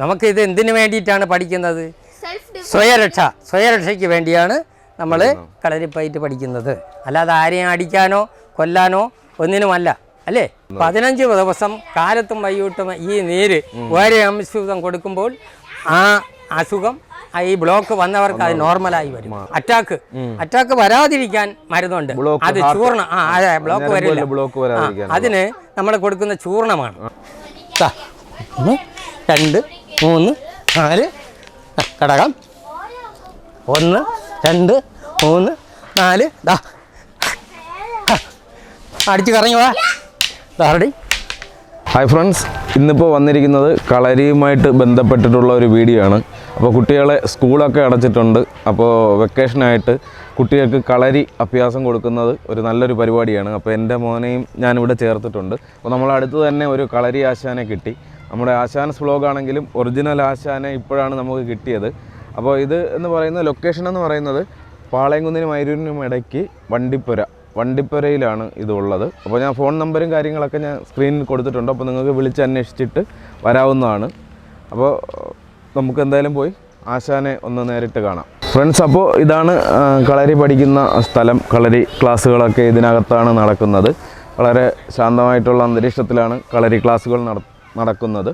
നമുക്ക് ഇത് എന്തിനു വേണ്ടിയിട്ടാണ് പഠിക്കുന്നത്? സ്വയരക്ഷ. സ്വയരക്ഷയ്ക്ക് വേണ്ടിയാണ് നമ്മൾ കളരിപ്പയറ്റ് പഠിക്കുന്നത്. അല്ലാതെ ആരെയും അടിക്കാനോ കൊല്ലാനോ ഒന്നിനുമല്ല. അല്ലേ? പതിനഞ്ച് ദിവസം കാലത്തും വൈകിട്ടും ഈ നീര് ഓരോ അംശം കൊടുക്കുമ്പോൾ ആ അസുഖം ഈ ബ്ലോക്ക് വന്നവർക്ക് അത് നോർമലായി വരും. അറ്റാക്ക് അറ്റാക്ക് വരാതിരിക്കാൻ മരുന്നുണ്ട്. അത് ചൂർണം ആ അതെ ബ്ലോക്ക് വരില്ല. ബ്ലോക്ക് വരാതിരിക്കാൻ ആ, അതിന് നമ്മൾ കൊടുക്കുന്ന ചൂർണമാണ്. രണ്ട്. മൂന്ന് നാല് ആ, കടകം. ഒന്ന് രണ്ട് മൂന്ന് നാല് ദാ. അടിച്ച് കറങ്ങി വാ. ഹായ് ഫ്രണ്ട്സ് ഇന്നിപ്പോൾ വന്നിരിക്കുന്നത് കളരിയുമായിട്ട് ബന്ധപ്പെട്ടിട്ടുള്ള ഒരു വീഡിയോ ആണ്. അപ്പോൾ കുട്ടികളെ സ്കൂളൊക്കെ അടച്ചിട്ടുണ്ട്. അപ്പോൾ വെക്കേഷനായിട്ട് കുട്ടികൾക്ക് കളരി അഭ്യാസം കൊടുക്കുന്നത് ഒരു നല്ലൊരു പരിപാടിയാണ്. അപ്പോൾ എന്റെ മോനെയും ഞാനിവിടെ ചേർത്തിട്ടുണ്ട്. അപ്പോൾ നമ്മൾ അടുത്ത് തന്നെ ഒരു കളരി ആശാനെ കിട്ടി. നമ്മുടെ ആശാൻസ് വ്ലോഗ് ആണെങ്കിലും ഒറിജിനൽ ആശാനെ ഇപ്പോഴാണ് നമുക്ക് കിട്ടിയത്. അപ്പോൾ ഇത് എന്ന് പറയുന്ന ലൊക്കേഷൻ എന്ന് പറയുന്നത് പാളയംകുന്നിനും മൈരൂരിനും ഇടയ്ക്ക് വണ്ടിപ്പുര. വണ്ടിപ്പുരയിലാണ് ഇതുള്ളത് അപ്പോൾ ഞാൻ ഫോൺ നമ്പറും കാര്യങ്ങളൊക്കെ ഞാൻ സ്ക്രീനിൽ കൊടുത്തിട്ടുണ്ട്. അപ്പോൾ നിങ്ങൾക്ക് വിളിച്ച് അന്വേഷിച്ചിട്ട് വരാവുന്നതാണ്. അപ്പോൾ നമുക്ക് എന്തായാലും പോയി ആശാനെ ഒന്ന് നേരിട്ട് കാണാം. ഫ്രണ്ട്സ് അപ്പോൾ ഇതാണ് കളരി പഠിക്കുന്ന സ്ഥലം. കളരി ക്ലാസ്സുകളൊക്കെ ഇതിനകത്താണ് നടക്കുന്നത്. വളരെ ശാന്തമായിട്ടുള്ള അന്തരീക്ഷത്തിലാണ് കളരി ക്ലാസ്സുകൾ നട നടക്കുന്നത്.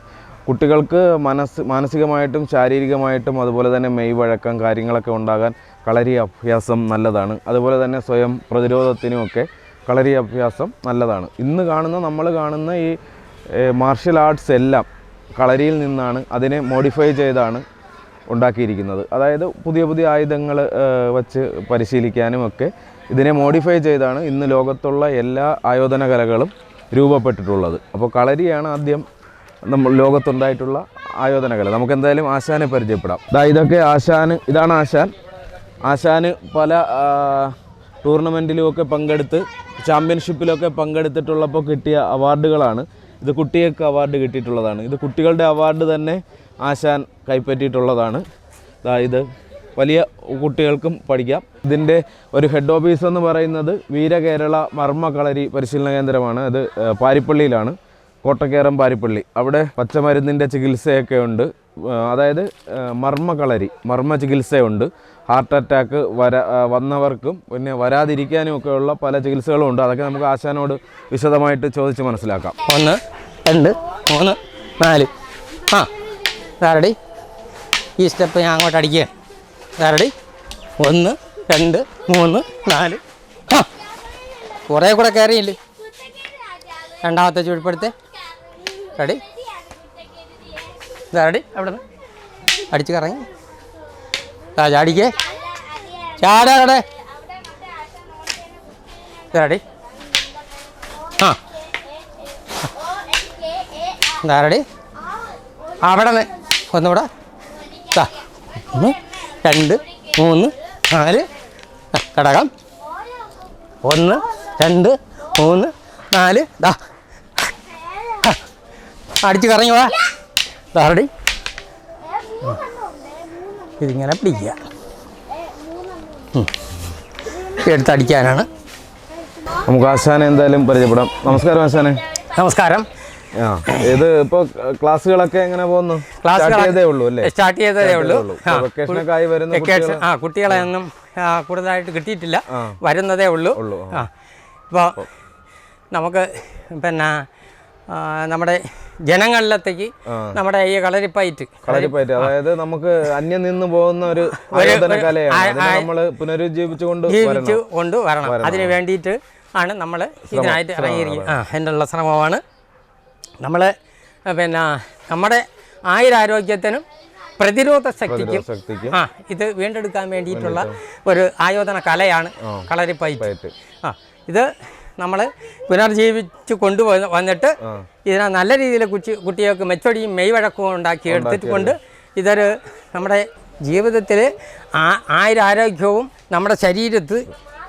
കുട്ടികൾക്ക് മനസ് മാനസികമായിട്ടും ശാരീരികമായിട്ടും അതുപോലെ തന്നെ മെയ് വഴക്കം കാര്യങ്ങളൊക്കെ ഉണ്ടാകാൻ കളരി അഭ്യാസം നല്ലതാണ്. അതുപോലെ തന്നെ സ്വയം പ്രതിരോധത്തിനുമൊക്കെ കളരി അഭ്യാസം നല്ലതാണ്. ഇന്ന് കാണുന്ന നമ്മൾ കാണുന്ന ഈ മാർഷ്യൽ ആർട്സ് എല്ലാം കളരിയിൽ നിന്നാണ് അതിനെ മോഡിഫൈ ചെയ്താണ് ഉണ്ടാക്കിയിരിക്കുന്നത്. അതായത് പുതിയ പുതിയ ആയുധങ്ങൾ വച്ച് പരിശീലിക്കാനും ഒക്കെ ഇതിനെ മോഡിഫൈ ചെയ്താണ് ഇന്ന് ലോകത്തുള്ള എല്ലാ ആയോധന കലകളും രൂപപ്പെട്ടിട്ടുള്ളത്. അപ്പോൾ കളരിയാണ് ആദ്യം നമ്മൾ ലോകത്തുണ്ടായിട്ടുള്ള ആയോധന കല നമുക്ക് എന്തായാലും ആശാനെ പരിചയപ്പെടാം. ഇതാ ഇതൊക്കെ ആശാന് ഇതാണ് ആശാൻ. ആശാന് പല ടൂർണമെന്റിലുമൊക്കെ പങ്കെടുത്ത് ചാമ്പ്യൻഷിപ്പിലൊക്കെ പങ്കെടുത്തിട്ടുള്ളപ്പോൾ കിട്ടിയ അവാർഡുകളാണ്. ഇത് കുട്ടികൾക്ക് അവാർഡ് കിട്ടിയിട്ടുള്ളതാണ്. ഇത് കുട്ടികളുടെ അവാർഡ് തന്നെ ആശാൻ കൈപ്പറ്റിയിട്ടുള്ളതാണ്. ഇത് വലിയ കുട്ടികൾക്കും പഠിക്കാം. ഇതിന്റെ ഒരു ഹെഡ് ഓഫീസ് എന്ന് പറയുന്നത് വീരകേരള മർമ്മ കളരി പരിശീലന കേന്ദ്രമാണ്. അത് പാരിപ്പള്ളിയിലാണ്. കോട്ടക്കേറം പാരിപ്പള്ളി. അവിടെ പച്ചമരുന്നിന്റെ ചികിത്സയൊക്കെ ഉണ്ട്. അതായത് മർമ്മകളരി മർമ്മ ചികിത്സയുണ്ട്. ഹാർട്ട് അറ്റാക്ക് വര വന്നവർക്കും പിന്നെ വരാതിരിക്കാനും ഒക്കെയുള്ള ഉള്ള പല ചികിത്സകളും ഉണ്ട്. അതൊക്കെ നമുക്ക് ആശാനോട് വിശദമായിട്ട് ചോദിച്ച് മനസ്സിലാക്കാം. ഒന്ന് രണ്ട് മൂന്ന് നാല്. ആ ധാരടി ഈ സ്റ്റെപ്പ് ഞാൻ അങ്ങോട്ട് അടിക്കുക. ധാരടി ഒന്ന് രണ്ട് മൂന്ന് നാല്. ആ കുറേ കൂടെ കയറിയില്ലേ? രണ്ടാമത്തെ ചുവടുപ്പെടുത്ത് റെഡി? റെഡി? അവിടെ നിന്ന് അടിച്ച് കറങ്ങി. ആ ചാടിക്കേ. ചാടാടെ റെഡി. ആ. ധാരടി അവിടെ നിന്ന് ഒന്നുകൂടെ. ഒന്ന് രണ്ട് മൂന്ന് നാല്. ആ, കടകം. ഒന്ന് രണ്ട് മൂന്ന് നാല്. ദാ. അടിച്ച് കറങ്ങി വാ. ധാരടി ഇതിങ്ങനെ പിടിക്കുക. എടുത്തടിക്കാനാണ് നമുക്ക് ആശാനെ എന്തായാലും പരിചയപ്പെടാം. നമസ്കാരം ആശാനെ. നമസ്കാരം. ഇത് ഇപ്പോ ക്ലാസ്സുകളൊക്കെ എങ്ങനെ പോകുന്നു? സ്റ്റാർട്ട് ചെയ്തേ ഉള്ളൂ അല്ലേ? സ്റ്റാർട്ട് ചെയ്തേ ഉള്ളൂ. ആയി വരുന്ന ആ കുട്ടികളെ ഒന്നും കൂടുതലായിട്ട് കിട്ടിയിട്ടില്ല. വരുന്നതേ ഉള്ളൂ. ഇപ്പോൾ നമുക്ക് പിന്നെ നമ്മുടെ ജനങ്ങളിലത്തേക്ക് നമ്മുടെ ഈ കളരിപ്പയറ്റ്. കളരിപ്പയറ്റ് അതായത് നമുക്ക് അന്യം നിന്ന് പോകുന്ന ഒരു നമ്മൾ പുനരുജ്ജീവിച്ചുകൊണ്ട് ജീവിച്ചു കൊണ്ട് വരണം. അതിന് വേണ്ടിയിട്ട് ആണ് നമ്മൾ ഇതിനായിട്ട് ഇറങ്ങിയിരിക്കുന്നത് ആ ശ്രമമാണ്. നമ്മൾ പിന്നെ നമ്മുടെ ആയുരാരോഗ്യത്തിനും പ്രതിരോധ ശക്തിക്കും ആ ഇത് വീണ്ടെടുക്കാൻ വേണ്ടിയിട്ടുള്ള ഒരു ആയോധന കലയാണ് കളരിപ്പയറ്റ്. ആ ഇത് നമ്മൾ പുനർജീവിച്ച് കൊണ്ടുപോയി വന്നിട്ട് ഇതിനെ നല്ല രീതിയിൽ കുട്ടി കുട്ടികൾക്ക് മെച്ചൊടിയും മെയ്വഴക്കവും ഉണ്ടാക്കി എടുത്തിട്ട് കൊണ്ട് ഇതൊരു നമ്മുടെ ജീവിതത്തിൽ ആ ആയുരാരോഗ്യവും നമ്മുടെ ശരീരത്ത്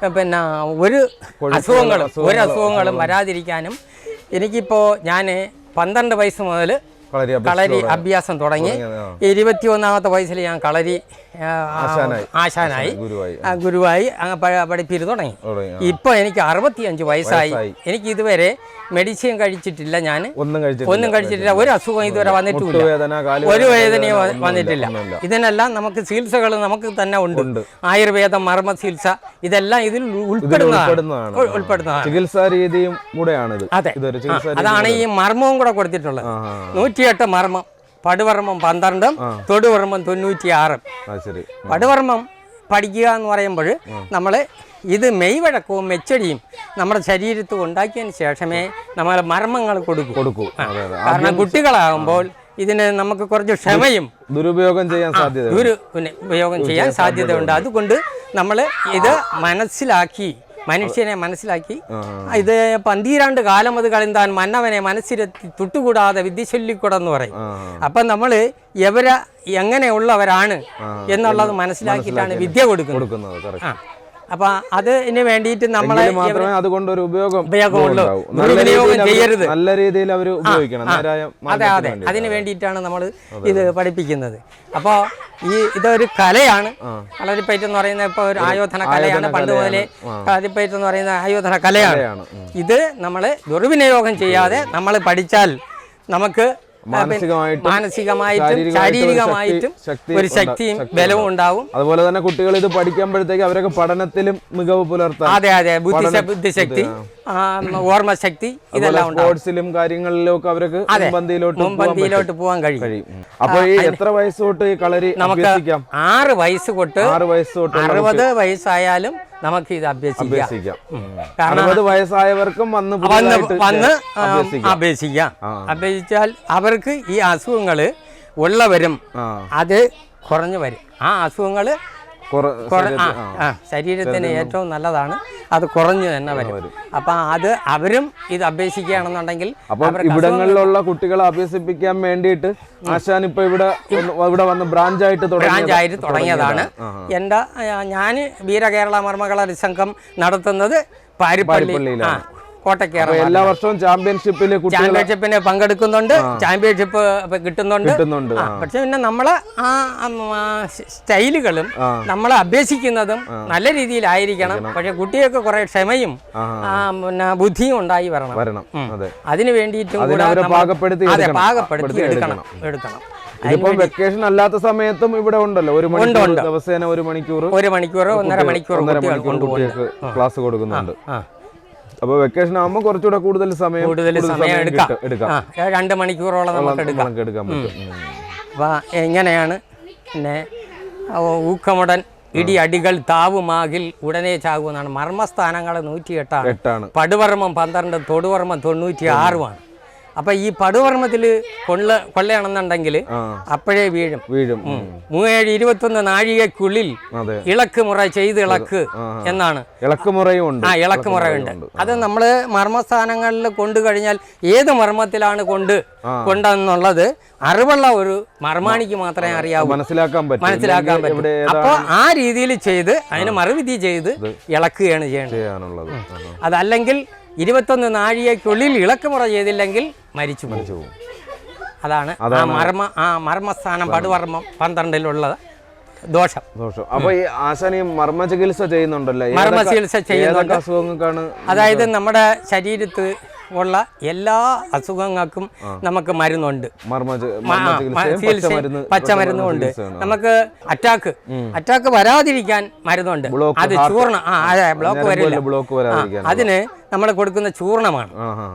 പിന്നെ ഒരു അസുഖങ്ങളും ഒരു അസുഖങ്ങളും വരാതിരിക്കാനും എനിക്കിപ്പോൾ ഞാൻ പന്ത്രണ്ട് വയസ്സ് മുതൽ കളരി അഭ്യാസം തുടങ്ങി. ഇരുപത്തി ഒന്നാമത്തെ വയസ്സിൽ ഞാൻ കളരി ആശാനായി. ഗുരുവായി. ആ, പഠിപ്പിച്ച് അങ്ങ് പ- പഠിപ്പിര് തുടങ്ങി. ഇപ്പൊ എനിക്ക് അറുപത്തിയഞ്ച് വയസ്സായി. എനിക്ക് ഇതുവരെ മെഡിസിൻ കഴിച്ചിട്ടില്ല ഞാൻ. ഒന്നും കഴിച്ചിട്ടില്ല. ഒരു അസുഖം ഇതുവരെ വന്നിട്ടില്ല ഒരു വേദനയും വന്നിട്ടില്ല. ഇതിനെല്ലാം നമുക്ക് ചികിത്സകൾ നമുക്ക് തന്നെ ഉണ്ട്. ആയുർവേദം മർമ്മ ചികിത്സ ഇതെല്ലാം ഇതിൽ ഉൾപ്പെടുന്നതാണ്. ഉൾപ്പെടുന്നതാണ്. ചികിത്സാ രീതിയും അതെ. അതാണ് ഈ മർമ്മവും കൂടെ കൊടുത്തിട്ടുള്ളത്. ആ, നൂറ്റിയെട്ട് മർമ്മം. പടുവർമ്മം പന്ത്രണ്ടും തൊടുവർമ്മം തൊണ്ണൂറ്റി ആറും ശരി. പടുവർമ്മം പഠിക്കുക എന്ന് പറയുമ്പോൾ നമ്മൾ ഇത് മെയ്വഴക്കവും മെച്ചടിയും നമ്മുടെ ശരീരത്തിൽ ഉണ്ടാക്കിയതിന് ശേഷമേ നമ്മൾ മർമ്മങ്ങൾ കൊടുക്കൂ. കൊടുക്കൂ. കാരണം കുട്ടികളാകുമ്പോൾ ഇതിന് നമുക്ക് കുറച്ച് ക്ഷമയും ദുരുപയോഗം ചെയ്യാൻ സാധ്യത ദുരുപയോഗം ചെയ്യാൻ സാധ്യതയുണ്ട്. അതുകൊണ്ട് നമ്മൾ ഇത് മനസ്സിലാക്കി മനുഷ്യനെ മനസ്സിലാക്കി. ഇത് പന്തീരാണ്ട് കാലം അത് കളിന്താൻ മന്നവനെ മനസ്സിലെത്തി തുട്ടുകൂടാതെ വിദ്യ ചൊല്ലിക്കൂടെന്ന് പറയും. അപ്പം നമ്മൾ എവരെ എങ്ങനെയുള്ളവരാണ് എന്നുള്ളത് മനസ്സിലാക്കിയിട്ടാണ് വിദ്യ കൊടുക്കുന്നത്. അപ്പം അതിന് വേണ്ടിയിട്ട് നമ്മളെ മാത്രമേ അതുകൊണ്ട് ഒരു ഉപയോഗം ഉപയോഗമുള്ളൂ. ചെയ്യരുത്. നല്ല രീതിയിൽ അവർ ഉപയോഗിക്കണം. അതെ അതെ. അതിന് വേണ്ടിയിട്ടാണ് നമ്മൾ ഇത് പഠിപ്പിക്കുന്നത്. അപ്പോൾ ഈ ഇതൊരു കലയാണ്. കളരിപ്പയറ്റ് എന്ന് പറയുന്ന ഇപ്പോൾ ഒരു ആയോധന കലയാണ്. പണ്ട് മുതലേ കളരിപ്പയറ്റ് എന്ന് പറയുന്ന ആയോധന കലയാണ്. ഇത് നമ്മൾ ദുർവിനിയോഗം ചെയ്യാതെ നമ്മൾ പഠിച്ചാൽ നമുക്ക് മാനസികമായിട്ടും ശാരീരികമായിട്ടും ഒരു ശക്തിയും ബലവും ഉണ്ടാവും. അതുപോലെ തന്നെ കുട്ടികൾ ഇത് പഠിക്കുമ്പോഴത്തേക്ക് അവരൊക്കെ പഠനത്തിലും മികവ് പുലർത്താം അതെ അതെ. ബുദ്ധി ബുദ്ധിശക്തി ഓർമ്മശക്തി ഇതെല്ലാം സ്പോർട്സിലും കാര്യങ്ങളിലും ഒക്കെ അവർക്ക് മുൻപന്തിയിലോട്ട് പോകാൻ മുൻപന്തിയിലോട്ട് പോകാൻ കഴിയും. അപ്പോൾ അപ്പൊ ഈ എത്ര വയസ്സ് തൊട്ട് ഈ കളരി നമുക്ക് ആറ് വയസ്സ് തൊട്ട് ആറ് വയസ്സ് തൊട്ട് അറുപത് വയസ്സായാലും നമുക്ക് ഇത് അഭ്യസിക്കാം. അറുപത് വയസ്സായവർക്കും വന്ന് വന്ന് അഭ്യസിക്കാം. അപേക്ഷിക്കാം അപേക്ഷിച്ചാൽ അവർക്ക് ഈ അസുഖങ്ങൾ ഉള്ളവരും അത് കുറഞ്ഞു വരും. ആ അസുഖങ്ങൾ ശരീരത്തിന് ഏറ്റവും നല്ലതാണ്. അത് കുറഞ്ഞു തന്നെ വരും. അപ്പൊ അത് അവരും ഇത് അഭ്യസിക്കുകയാണെന്നുണ്ടെങ്കിൽ ഇവിടങ്ങളിലുള്ള കുട്ടികളെ അഭ്യസിപ്പിക്കാൻ വേണ്ടിയിട്ട് ആശാൻ ഇപ്പൊ ഇവിടെ ഇവിടെ വന്ന് ബ്രാഞ്ചായിട്ട് ബ്രാഞ്ച് ബ്രാഞ്ചായിട്ട് തുടങ്ങിയതാണ്. എന്റെ ഞാൻ വീരകേരള മർമ്മകള സംഘം നടത്തുന്നത് പാരിപ്പള്ളി. കോട്ടക്കേറ എല്ലാ വർഷവും ചാമ്പ്യൻഷിപ്പിൽ ചാമ്പ്യൻഷിപ്പിന് പങ്കെടുക്കുന്നുണ്ട്. ചാമ്പ്യൻഷിപ്പ് കിട്ടുന്നുണ്ട്. കിട്ടുന്നുണ്ട് പക്ഷെ പിന്നെ നമ്മളെ ആ സ്റ്റൈലുകളും നമ്മളെ അഭ്യസിക്കുന്നതും നല്ല രീതിയിലായിരിക്കണം. പക്ഷെ കുട്ടികൾക്ക് കുറെ ക്ഷമയും പിന്നെ ബുദ്ധിയും ഉണ്ടായി വരണം. വരണം. അതെ. അതിന് വേണ്ടിയിട്ടും പാകപ്പെടുത്തി അതെ. പാകപ്പെടുത്തി എടുക്കണം. എടുക്കണം. ഇതിപ്പോ വെക്കേഷൻ അല്ലാത്ത സമയത്തും ഇവിടെ ഉണ്ടല്ലോ. ഒരു മണിക്കൂർ ദിവസേന ഒരു മണിക്കൂർ. ഒരു മണിക്കൂർ ഒന്നര മണിക്കൂർ കുട്ടികൾക്ക് ക്ലാസ് കൊടുക്കുന്നുണ്ട്. അപ്പൊ വെക്കേഷൻ ആകുമ്പോൾ കുറച്ചുകൂടെ കൂടുതൽ സമയം കൂടുതൽ സമയം എടുക്കാം. രണ്ട് മണിക്കൂറോളം നമുക്ക് എടുക്കാം. എടുക്കാൻ പറ്റും. അപ്പോൾ എങ്ങനെയാണ്? പിന്നെ ഊക്കമുടൻ ഇടി അടികൾ താവുമാകിൽ ഉടനെ ചാകുമെന്നാണ്. മർമ്മസ്ഥാനങ്ങൾ നൂറ്റിയെട്ടാണ്. എട്ടാണ്. പടുവർമ്മം പന്ത്രണ്ട് തൊടുവർമ്മം തൊണ്ണൂറ്റി ആറുമാണ് അപ്പം ഈ പടുവർമ്മത്തിൽ കൊള്ള കൊള്ളയാണെന്നുണ്ടെങ്കിൽ അപ്പോഴേ വീഴും. വീഴും. മൂവേഴ് ഇരുപത്തൊന്ന് നാഴികക്കുള്ളിൽ ഇളക്ക് മുറ ചെയ്ത് ഇളക്ക് എന്നാണ്. ഇളക്കുമുറയും ആ ഇളക്കുമുറയുണ്ട് അത് നമ്മൾ മർമ്മസ്ഥാനങ്ങളിൽ കൊണ്ടു കഴിഞ്ഞാൽ ഏത് മർമ്മത്തിലാണ് കൊണ്ട് കൊണ്ടെന്നുള്ളത് അറിവുള്ള ഒരു മർമാണിക്ക് മാത്രമേ അറിയാവൂ. മനസ്സിലാക്കാൻ പറ്റും. മനസ്സിലാക്കാൻ പറ്റും. അപ്പൊ അപ്പോൾ ആ രീതിയിൽ ചെയ്ത് അതിന് മറുവിധി ചെയ്ത് ഇളക്കുകയാണ് ചെയ്യേണ്ടത്. അതല്ലെങ്കിൽ ഇരുപത്തൊന്ന് നാഴികയ്ക്കുള്ളിൽ ഇളക്കുമുറ ചെയ്തില്ലെങ്കിൽ മരിച്ചു പോകും. അതാണ് ആ മർമ്മ ആ മർമ്മസ്ഥാനം പടുവർമ്മം പന്ത്രണ്ടിലുള്ളത്. ദോഷം. ദോഷം. അപ്പൊ ഈ ആശാൻ ഈ മർമ്മ ചികിത്സ ചെയ്യുന്നുണ്ടല്ലോ? മർമ്മ ചികിത്സ ചെയ്യുന്നുണ്ട്. അതായത് നമ്മുടെ ശരീരത്ത് ഉള്ള എല്ലാ അസുഖങ്ങൾക്കും നമുക്ക് മരുന്നുണ്ട്. പച്ചമരുന്ന് ഉണ്ട് നമുക്ക് അറ്റാക്ക്. അറ്റാക്ക് വരാതിരിക്കാൻ മരുന്നുണ്ട്. അത് ചൂർണം. ആ അതെ ബ്ലോക്ക് വരില്ല. അതിന് നമ്മൾ കൊടുക്കുന്ന ചൂർണമാണ്.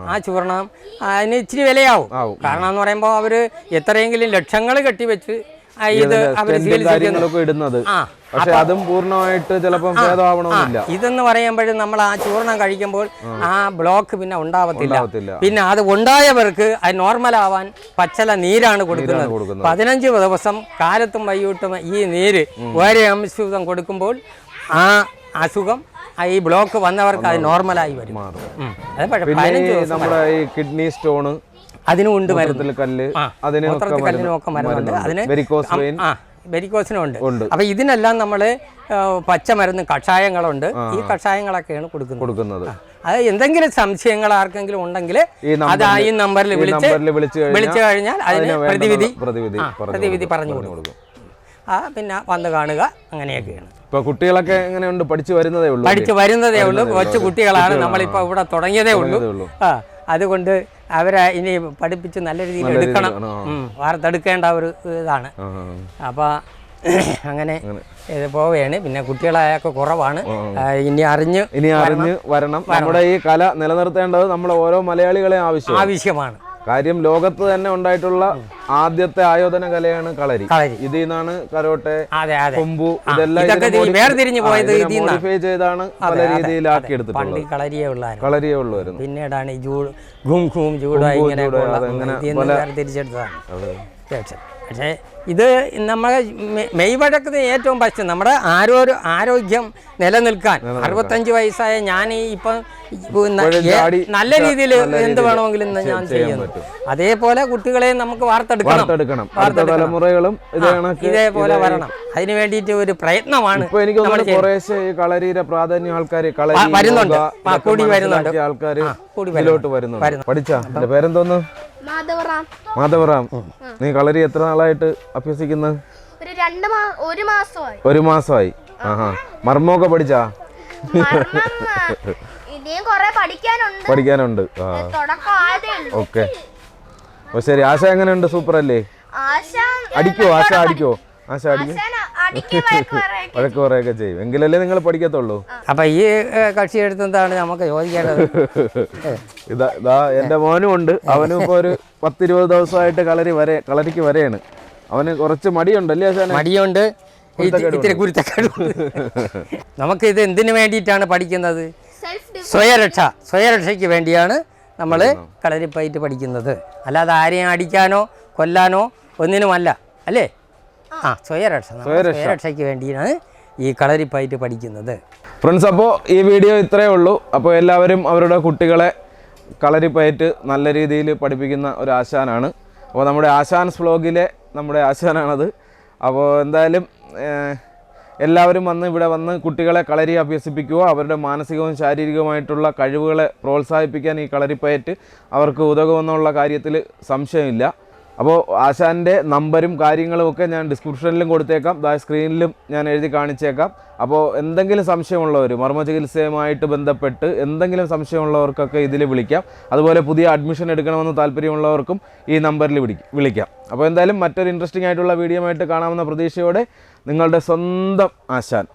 ആ ചൂർണം അതിന് ഇച്ചിരി വിലയാവും. കാരണം എന്ന് പറയുമ്പോൾ അവർ എത്രയെങ്കിലും ലക്ഷങ്ങൾ കെട്ടിവെച്ച് കാര്യങ്ങളൊക്കെ ഇടുന്നത്. പക്ഷെ അതും പൂർണമായിട്ട് ചിലപ്പം ഭേദമാവണമെന്നില്ല. ഇതെന്ന് പറയുമ്പോഴും നമ്മൾ ആ ചൂർണം കഴിക്കുമ്പോൾ ആ ബ്ലോക്ക് പിന്നെ ഉണ്ടാവത്തില്ല. പിന്നെ അത് ഉണ്ടായവർക്ക് അത് നോർമൽ ആവാൻ പച്ചല നീരാണ് കൊടുക്കുന്നത്. പതിനഞ്ച് ദിവസം കാലത്തും വൈകിട്ടും ഈ നീര് ഓരോ അംശം കൊടുക്കുമ്പോൾ ആ അസുഖം ഈ ബ്ലോക്ക് വന്നവർക്ക് അത് നോർമലായി വരും. നമ്മുടെ ഈ കിഡ്നി സ്റ്റോണ് അതിനും ഉണ്ട് മരുന്ന്. കല്ല് മൂത്രത്തിൽ കല്ലിനുമൊക്കെ മരുന്നുണ്ട്. അതിന് ആ വെരിക്കോസിനും ഉണ്ട്. ഉണ്ട്. അപ്പൊ ഇതിനെല്ലാം നമ്മൾ പച്ചമരുന്ന് കഷായങ്ങളുണ്ട്. ഈ കഷായങ്ങളൊക്കെയാണ് കൊടുക്കുന്നത്. കൊടുക്കുന്നത്. അത് എന്തെങ്കിലും സംശയങ്ങൾ ആർക്കെങ്കിലും ഉണ്ടെങ്കിൽ അത് ആ ഈ നമ്പറിൽ വിളിച്ച് വിളിച്ചു കഴിഞ്ഞാൽ അതിന് പ്രതിവിധി പ്രതിവിധി പറഞ്ഞു കൊടുക്കും. ആ പിന്നെ വന്ന് കാണുക അങ്ങനെയൊക്കെയാണ്. ഇപ്പൊ കുട്ടികളൊക്കെ എങ്ങനെയുണ്ട്? പഠിച്ചു വരുന്നതേ ഉള്ളൂ പഠിച്ചു വരുന്നതേ ഉള്ളൂ. കൊച്ചു കുട്ടികളാണ് നമ്മളിപ്പോ ഇവിടെ തുടങ്ങിയതേ ഉള്ളൂ. ആ. അതുകൊണ്ട് അവരെ ഇനി പഠിപ്പിച്ച് നല്ല രീതിയിൽ എടുക്കണം. വാർത്തെടുക്കേണ്ട ഒരു ഇതാണ്. അപ്പോൾ അങ്ങനെ പോവുകയാണ് പിന്നെ കുട്ടികളൊക്കെ കുറവാണ്. ഇനി അറിഞ്ഞ് ഇനി അറിഞ്ഞ് വരണം. നമ്മുടെ ഈ കല നിലനിർത്തേണ്ടത് നമ്മൾ ഓരോ മലയാളികളെ ആവശ്യം ആവശ്യമാണ്. കാര്യം ലോകത്ത് തന്നെ ഉണ്ടായിട്ടുള്ള ആദ്യത്തെ ആയോധന കലയാണ് കളരി. ഇതിൽ നിന്നാണ് കരോട്ടെ കൊമ്പു ഇതെല്ലാം വേർതിരിഞ്ഞ് പോയത് ചെയ്താണ് പല പണ്ട് ഈ കളരിയേ ഉള്ളായിരുന്നു. പിന്നീടാണ് ഈ ജൂഡ് ഘും ഘും ജൂഡോ ഇങ്ങനെ പല- തിരിച്ചെടുത്തതാണ് പക്ഷേ ഇത് നമ്മളെ മെ- മെയ് വഴക്കത്തിന് ഏറ്റവും പക്ഷേ നമ്മുടെ ആരോഗ്യ ആരോഗ്യം നിലനിൽക്കാൻ. അറുപത്തഞ്ച് വയസ്സായ ഞാൻ ഇപ്പം നല്ല രീതിയിൽ എന്ത് വേണമെങ്കിലും ഞാൻ ചെയ്യുന്നു. അതേപോലെ കുട്ടികളെ നമുക്ക് വാർത്തെടുക്കണം. വാർത്തെടുക്കണം. തലമുറകളും ഇതേപോലെ വരണം. അതിന് വേണ്ടിയിട്ട് ഒരു പ്രയത്നമാണ് കളരിയുടെ പ്രാധാന്യം ആൾക്കാർ വരുന്നുണ്ട്. കൂടി വരുന്നുണ്ട്. ആൾക്കാർ വരുന്നുണ്ട്. പഠിച്ചാ? പേരെന്തോന്ന്? മാധവറാം. നീ കളരി എത്ര നാളായിട്ട് അഭ്യസിക്കുന്നത് ഒരു രണ്ട് ഒരു മാസമായി. ഒരു മാസമായി. ആഹാ. മർമ്മമൊക്കെ പഠിച്ചാ? മർമ്മം ഇനിയും കുറെ പഠിക്കാനുണ്ട്. പഠിക്കാനുണ്ട്. ആ. ഓക്കെ. അപ്പൊ ശരി ആശ എങ്ങനെയുണ്ട്? സൂപ്പർ അല്ലേ ആശ അടിക്കോ ആശ അടിക്കോ ആശ അടിക്കും. വഴക്ക് പറയൊക്കെ ചെയ്യും. എങ്കിലല്ലേ നിങ്ങൾ പഠിക്കത്തുള്ളൂ. അപ്പൊ ഈ കക്ഷി എടുത്തെന്താണ് നമുക്ക് ചോദിക്കേണ്ടത്? ഇതാ ഇതാ എന്റെ മോനും ഉണ്ട്. അവനും ഇപ്പൊ ഒരു പത്തിരുപത് ദിവസമായിട്ട് കളരി വരെ കളരിക്ക് വരെയാണ്. അവന് കുറച്ച് മടിയുണ്ടല്ലേ മടിയുണ്ട്. ഇത് ഇത്തിരി കുരുത്തക്കേടുണ്ട്. നമുക്ക് ഇത് എന്തിനു വേണ്ടിയിട്ടാണ് പഠിക്കുന്നത്? സ്വയരക്ഷ. സ്വയരക്ഷയ്ക്ക് വേണ്ടിയാണ് നമ്മൾ കളരിപ്പയറ്റ് പഠിക്കുന്നത്. അല്ലാതെ ആരെയും അടിക്കാനോ കൊല്ലാനോ ഒന്നിനുമല്ല. അല്ലേ? ആ. സ്വയരക്ഷ. നമ്മൾ സ്വയരക്ഷയ്ക്ക് വേണ്ടിയാണ് ഈ കളരിപ്പായിട്ട് പഠിക്കുന്നത്. ഫ്രണ്ട്സ് അപ്പോൾ ഈ വീഡിയോ ഇത്രയേ ഉള്ളൂ. അപ്പോൾ എല്ലാവരും അവരുടെ കുട്ടികളെ കളരിപ്പയറ്റ് നല്ല രീതിയിൽ പഠിപ്പിക്കുന്ന ഒരു ആശാനാണ്. അപ്പോൾ നമ്മുടെ ആശാൻസ് വ്ളോഗിലെ നമ്മുടെ ആശാനാണത്. അപ്പോൾ എന്തായാലും എല്ലാവരും വന്ന് ഇവിടെ വന്ന് കുട്ടികളെ കളരി അഭ്യസിപ്പിക്കുക അവരുടെ മാനസികവും ശാരീരികവുമായിട്ടുള്ള കഴിവുകളെ പ്രോത്സാഹിപ്പിക്കാൻ ഈ കളരിപ്പയറ്റ് അവർക്ക് ഉതകുമെന്നുള്ള കാര്യത്തിൽ സംശയമില്ല. അപ്പോൾ ആശാന്റെ നമ്പരും കാര്യങ്ങളും ഒക്കെ ഞാൻ ഡിസ്ക്രിപ്ഷനിലും കൊടുത്തേക്കാം. ദാ സ്ക്രീനിലും ഞാൻ എഴുതി കാണിച്ചേക്കാം. അപ്പോൾ എന്തെങ്കിലും സംശയമുള്ളവർ മർമ്മ ചികിത്സയുമായിട്ട് ബന്ധപ്പെട്ട് എന്തെങ്കിലും സംശയമുള്ളവർക്കൊക്കെ ഇതിൽ വിളിക്കാം. അതുപോലെ പുതിയ അഡ്മിഷൻ എടുക്കണമെന്ന് താല്പര്യമുള്ളവർക്കും ഈ നമ്പറിൽ വിളിക്കാം. അപ്പോൾ എന്തായാലും മറ്റൊരു ഇൻട്രസ്റ്റിംഗ് ആയിട്ടുള്ള വീഡിയോ ആയിട്ട് കാണാമെന്ന പ്രതീക്ഷയോടെ നിങ്ങളുടെ സ്വന്തം ആശാൻ.